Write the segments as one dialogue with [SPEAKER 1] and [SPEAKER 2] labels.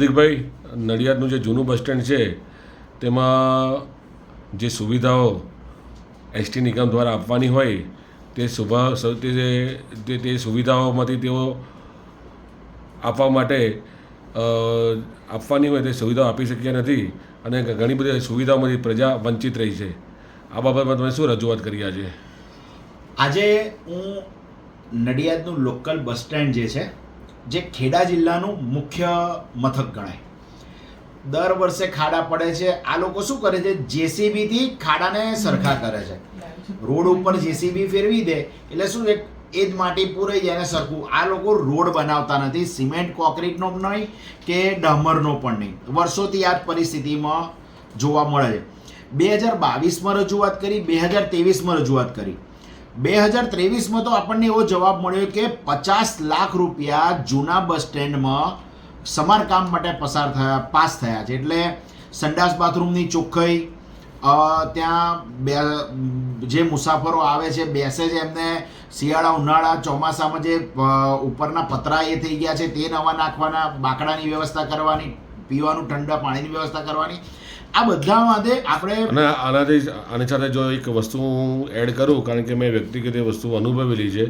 [SPEAKER 1] હાર્દિકભાઈ, નડિયાદનું જે જૂનું bus stand છે, તેમાં જે સુવિધાઓ એસટી નિગમ દ્વારા આપવાની હોય, તે સુભા તે તે સુવિધાઓમાંથી તેઓ આપવા માટે આપવાની હોય તે સુવિધાઓ આપી શક્યા નથી અને ઘણી બધી સુવિધાઓમાંથી પ્રજા વંચિત રહી છે. આ બાબતમાં તમે શું રજૂઆત કરી આજે?
[SPEAKER 2] આજે હું નડિયાદનું લોકલ બસ સ્ટેન્ડ જે છે જે ખેડા જિલ્લાનું મુખ્ય મથક ગણાય. દર વર્ષે ખાડા પડે છે. આ લોકો શું કરે છે? જેસીબીથી ખાડાને સરખા કરે છે. રોડ ઉપર જેસીબી ફેરવી દે એટલે શું છે? એ જ માટી પૂરાઈ જાય અને સરખું. આ લોકો રોડ બનાવતા નથી. સિમેન્ટ કોન્ક્રીટનો નહીં કે ડામરનો પણ નહીં. વર્ષોથી આ પરિસ્થિતિમાં જોવા મળે છે. બે હજાર બાવીસમાં રજૂઆત કરી, બે હજાર ત્રેવીસમાં રજૂઆત કરી. બે હજાર ત્રેવીસમાં તો આપણને એવો જવાબ મળ્યો કે પચાસ લાખ રૂપિયા જૂના બસ સ્ટેન્ડમાં સમારકામ માટે પસાર થયા, પાસ થયા છે. એટલે સંડાસ બાથરૂમની ચોખ્ખાઈ ત્યાં બે, જે મુસાફરો આવે છે, બેસે છે, એમને શિયાળા, ઉનાળા, ચોમાસામાં જે ઉપરના પતરા એ થઈ ગયા છે, તે નવા નાખવાના, બાકડાની વ્યવસ્થા કરવાની, પીવાનું ઠંડા પાણીની વ્યવસ્થા કરવાની આ બધા માટે આપણે
[SPEAKER 1] અને આનાથી આની સાથે જો એક વસ્તુ હું એડ કરું, કારણ કે મેં વ્યક્તિગત એ વસ્તુ અનુભવેલી છે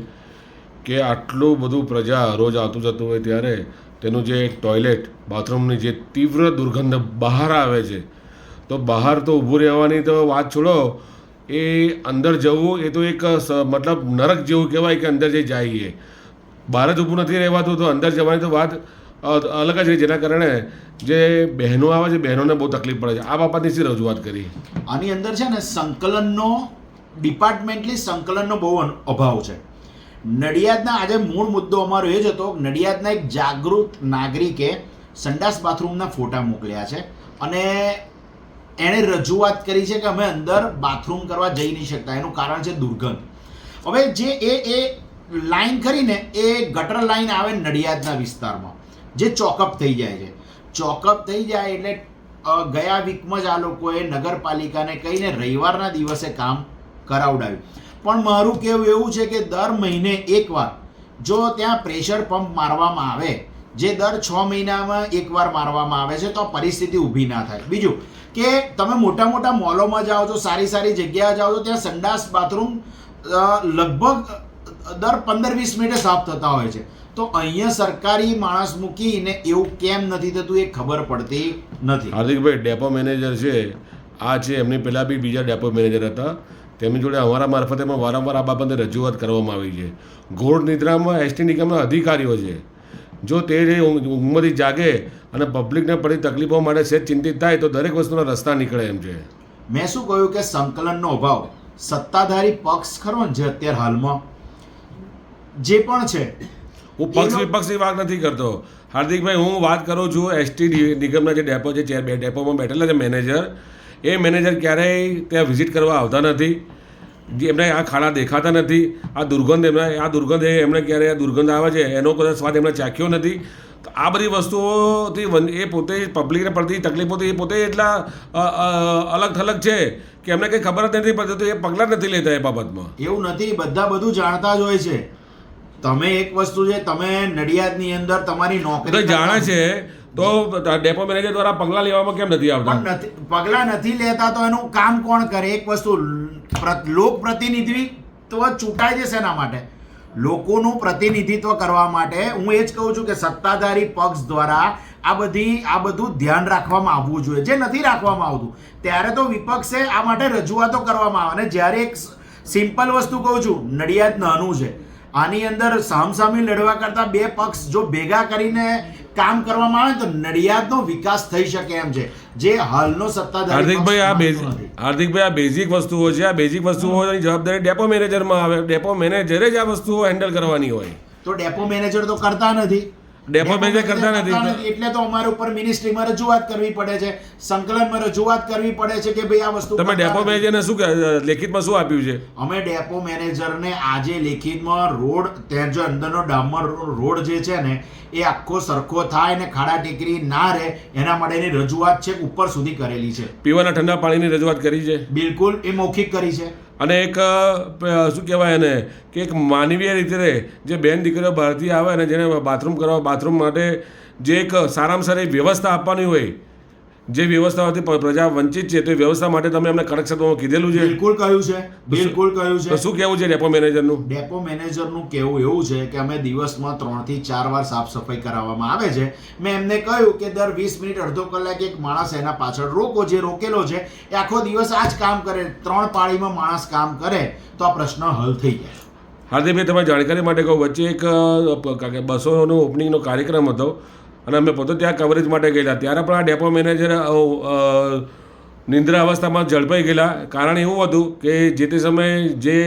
[SPEAKER 1] કે આટલું બધું પ્રજા રોજ આવતું જતું હોય ત્યારે તેનું જે ટોયલેટ બાથરૂમની જે તીવ્ર દુર્ગંધ બહાર આવે છે, તો બહાર તો ઊભું રહેવાની તો વાત છોડો, એ અંદર જવું એ તો એક મતલબ નરક જેવું કહેવાય કે અંદર જે જઈએ. બહાર જ ઊભું નથી રહેવાતું તો અંદર જવાની તો વાત અલગ જ જેના કારણે જે બહેનો આવે છે, બહેનોને બહુ તકલીફ પડે છે. આ બાબતની શી રજૂઆત કરી?
[SPEAKER 2] આની અંદર છે ને, સંકલનનો ડિપાર્ટમેન્ટલી સંકલનનો બહુ અભાવ છે. નડિયાદના આજે મૂળ મુદ્દો અમારો એ જ હતો, નડિયાદના એક જાગૃત નાગરિકે સંડાસ બાથરૂમના ફોટા મોકલ્યા છે અને એણે રજૂઆત કરી છે કે અમે અંદર બાથરૂમ કરવા જઈ નહીં શકતા. એનું કારણ છે દુર્ગંધ. હવે જે એ એ લાઈન કરીને એ ગટર લાઈન આવે નડિયાદના વિસ્તારમાં. જે ચોકઅપ થઈ જાય છે. ચોકઅપ થઈ જાય એટલે ગયા વીકમાં જ આ લોકોએ નગરપાલિકાને કહીને રવિવારના દિવસે કામ કરાવડાવ્યું. પણ મારું કહેવું એવું છે કે દર મહિને એકવાર, જો ત્યાં પ્રેશર પંપ મારવામાં આવે, જે દર છ મહિનામાં એકવાર મારવામાં આવે છે, તો પરિસ્થિતિ ઊભી ના થાય. બીજું કે તમે મોટા મોટા મોલોમાં જાઓ છો, સારી સારી જગ્યાએ જાઓ છો, ત્યાં સંડાસ બાથરૂમ લગભગ દર પંદર વીસ મિનિટે સાફ થતા હોય છે. તો અહીંયા સરકારી માણસ મૂકીને એવું કેમ નથી થતું એ ખબર પડતી નથી.
[SPEAKER 1] હાર્દિકભાઈ ડેપો મેનેજર છે આ છે એમની પહેલાં બી બીજા ડેપો મેનેજર હતા. તેમની જોડે અમારા મારફતે પણ વારંવાર આ બાબતે રજૂઆત કરવામાં આવી છે. ગોળ નિદ્રામાં એસટી નિગમના અધિકારીઓ છે. જો તે ઊંઘમાંથી જાગે અને પબ્લિકને પડી તકલીફો માટે સેજ ચિંતિત થાય તો દરેક વસ્તુના રસ્તા નીકળે એમ છે.
[SPEAKER 2] મેં શું કહ્યું કે સંકલનનો અભાવ સત્તાધારી પક્ષ ખરો જે અત્યારે હાલમાં? જે પણ છે
[SPEAKER 1] હું પક્ષ વિપક્ષની વાત નથી કરતો. હાર્દિકભાઈ હું વાત કરું છું એસટી નિગમના જે ડેપો છે ચેર બે ડેપોમાં બેઠેલા છે મેનેજર. એ મેનેજર ક્યારેય ત્યાં વિઝિટ કરવા આવતા નથી. જે એમને આ ખાડા દેખાતા નથી. આ દુર્ગંધ એમને આ દુર્ગંધ એ એમને ક્યારે આ દુર્ગંધ આવે છે એનો કદાચ સ્વાદ એમણે ચાખ્યો નથી. આ બધી વસ્તુઓથી એ પોતે પબ્લિકને પડતી તકલીફોથી એ પોતે એટલા અલગ થલગ છે કે એમને કંઈ ખબર જ નથી પડતી તો એ પગલાં નથી લેતા એ બાબતમાં.
[SPEAKER 2] એવું નથી બધા બધું જાણતા જ હોય છે. તમે એક વસ્તુ છે તમે નડિયાદની અંદર તમારી નોકરી
[SPEAKER 1] જાણે છે તો ડેપો મેનેજર દ્વારા પગલાં લેવામાં કેમ નથી આવતા?
[SPEAKER 2] પગલા નથી લેતા તો એનું કામ કોણ કરે? એક વસ્તુ લોક પ્રતિનિધિત્વ ચૂંટાય છે શેના માટે. લોકોનું પ્રતિનિધિત્વ કરવા માટે હું એ જ કહું છું કે સત્તાધારી પક્ષ દ્વારા આ બધી આ બધું ધ્યાન રાખવામાં આવવું જોઈએ. જે નથી રાખવામાં આવતું ત્યારે તો વિપક્ષે આ માટે રજૂઆતો કરવામાં આવે. અને જ્યારે એક સિમ્પલ વસ્તુ કહું છું નડિયાદ નાનું છે. આની અંદર સામસામી લડવા કરતા બે પક્ષ જો ભેગા કરીને કામ કરવામાં આવે તો નડિયાદનો વિકાસ થઈ શકે એમ છે. જે હાલનો સત્તાધારી
[SPEAKER 1] હાર્દિકભાઈ આ બેઝિક હાર્દિકભાઈ આ બેઝિક વસ્તુઓ છે. આ બેઝિક વસ્તુઓની જવાબદારી ડેપો મેનેજરમાં આવે. ડેપો મેનેજરે જ આ વસ્તુઓ હેન્ડલ કરવાની હોય.
[SPEAKER 2] તો ડેપો મેનેજર તો કરતા નથી.
[SPEAKER 1] ડેપો કરતા નથી.
[SPEAKER 2] એટલે તો અમારે ઉપર મિનિસ્ટ્રીમાં રજૂઆત કરવી પડે છે. સંકલનમાં રજૂઆત કરવી પડે છે કે ભાઈ આ વસ્તુ
[SPEAKER 1] તમે ડેપો મેનેજરને શું લેખિતમાં શું આપ્યું છે?
[SPEAKER 2] અમે ડેપો મેનેજરને આજે લેખિતમાં રોડ ત્યાં જો અંદરનો ડામર રોડ જે છે ને એ આખો સરખો થાય ને ખાડા ટેકરી ના રહે એના માટેની રજૂઆત છે ઉપર સુધી કરેલી છે.
[SPEAKER 1] પીવાના ઠંડા પાણીની રજૂઆત કરી છે?
[SPEAKER 2] બિલકુલ એ મૌખિક કરી છે.
[SPEAKER 1] અને એક શું કહેવાય એને, કે એક માનવીય રીતે જે બેન દીકરીઓ બહારથી આવે અને જેને બાથરૂમ કરવા, બાથરૂમ માટે જે એક સારામાં સારી વ્યવસ્થા આપવાની હોય જે વ્યવસ્થાઓથી પ્રજા વંચિત છે તે વ્યવસ્થા માટે તમે એમને કડક શબ્દોમાં કીધેલું છે?
[SPEAKER 2] બિલકુલ કહ્યું છે બિલકુલ કહ્યું છે.
[SPEAKER 1] શું કહેવું છે ડેપો મેનેજરનું?
[SPEAKER 2] ડેપો મેનેજરનું કહેવું એવું છે કે અમે દિવસમાં ત્રણથી ચાર વાર સાફ સફાઈ કરાવવામાં આવે છે. મેં એમને કહ્યું કે દર વીસ મિનિટ અડધો કલાક એક માણસ એના પાછળ રોકો જે રોકેલો છે એ આખો દિવસ આ જ કામ કરે. ત્રણ પાળીમાં માણસ કામ કરે તો આ પ્રશ્ન હલ થઈ જાય.
[SPEAKER 1] હાર્દિકભાઈ તમારી જાણકારી માટે કહું વચ્ચે એક બસોનો ઓપનિંગનો કાર્યક્રમ હતો. અને અમે પોતે ત્યાં કવરેજ માટે ગયેલા. ત્યારે પણ આ ડેપો મેનેજર નિંદ્રા અવસ્થામાં ઝડપાઈ ગયેલા. કારણ એવું હતું કે જે તે સમયે જે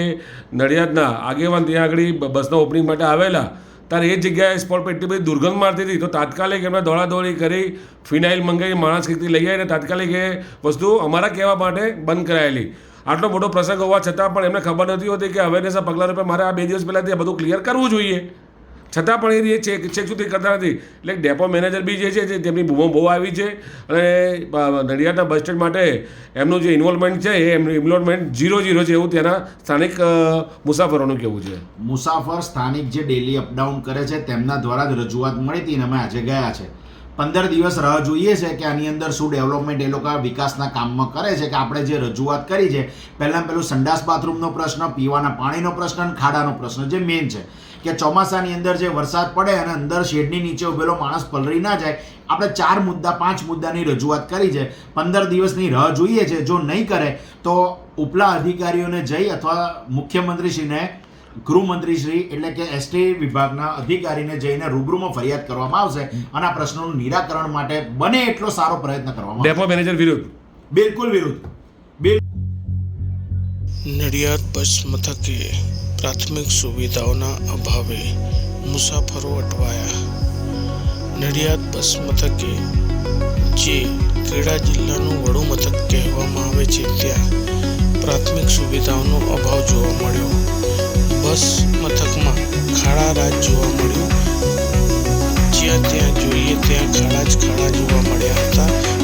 [SPEAKER 1] નડિયાદના આગેવાન ત્યાં આગળ બસના ઓપનિંગ માટે આવેલા, ત્યારે એ જગ્યાએ સ્પોટ પર એટલી બધી દુર્ગંધ મારતી હતી. તો તાત્કાલિક એમને દોડાદોડી કરી, ફિનાઇલ મંગાવી, માણસ કીથી લઈ આવીને તાત્કાલિક એ વસ્તુ અમારા કહેવા માટે બંધ કરાયેલી. આટલો મોટો પ્રસંગ હોવા છતાં પણ એમને ખબર નથી હોતી કે અવેરનેસના પગલા રૂપે મારે આ બે દિવસ પહેલાંથી આ બધું ક્લિયર કરવું જોઈએ. છતાં પણ એ ચેક ચેક સુધી કરતા નથી. એટલે ડેપો મેનેજર બી જે છે તેમની બૂમો બહુ આવી છે અને નડિયાદના બસ સ્ટેન્ડ માટે એમનું જે ઇન્વોલ્વમેન્ટ છે, એ એમનું ઇન્વોલ્વમેન્ટ ઝીરો ઝીરો છે એવું તેના સ્થાનિક મુસાફરોનું કહેવું છે.
[SPEAKER 2] મુસાફર સ્થાનિક જે ડેલી અપડાઉન કરે છે, તેમના દ્વારા જ રજૂઆત મળી હતી અને અમે આજે ગયા છે. પંદર દિવસ રાહ જોઈએ છે કે આની અંદર શું ડેવલપમેન્ટ એ લોકો વિકાસના કામમાં કરે છે કે આપણે જે રજૂઆત કરી છે. પહેલાં પહેલું સંડાસ બાથરૂમનો પ્રશ્ન, પીવાના પાણીનો પ્રશ્ન અને ખાડાનો પ્રશ્ન જે મેઇન છે. કે ચોમાસાની અંદર જે વરસાદ પડે અને અંદર શેડની નીચે ઉભેલો માણસ પલરી ના જાય આપણે ચાર મુદ્દા પાંચ મુદ્દાની રજૂઆત કરી છે. પંદર દિવસની રાહ જોઈએ છે. જો નહીં કરે તો ઉપલા અધિકારીઓને જઈ અથવા મુખ્યમંત્રીશ્રીને ગૃહમંત્રીશ્રી એટલે કે એસટી વિભાગના અધિકારીને જઈને રૂબરૂમાં ફરિયાદ કરવામાં આવશે અને આ પ્રશ્નોનું નિરાકરણ માટે બને એટલો સારો પ્રયત્ન કરવામાં
[SPEAKER 1] ડેપો મેનેજર વિરુદ્ધ.
[SPEAKER 2] બિલકુલ વિરુદ્ધ.
[SPEAKER 3] નડિયાદ બસ મથકે પ્રાથમિક સુવિધાઓના અભાવે મુસાફરો અટવાયા. નડિયાદ બસ મથકે જે ખેડા જિલ્લાનું વડુ મથક કહેવામાં આવે છે, ત્યાં પ્રાથમિક સુવિધાઓનો અભાવ જોવા મળ્યો. બસ મથકમાં ખાડા રાજ જોવા મળ્યો. જ્યાં ત્યાં જોઈએ ત્યાં ખાડા જ ખાડા જોવા મળ્યા હતા.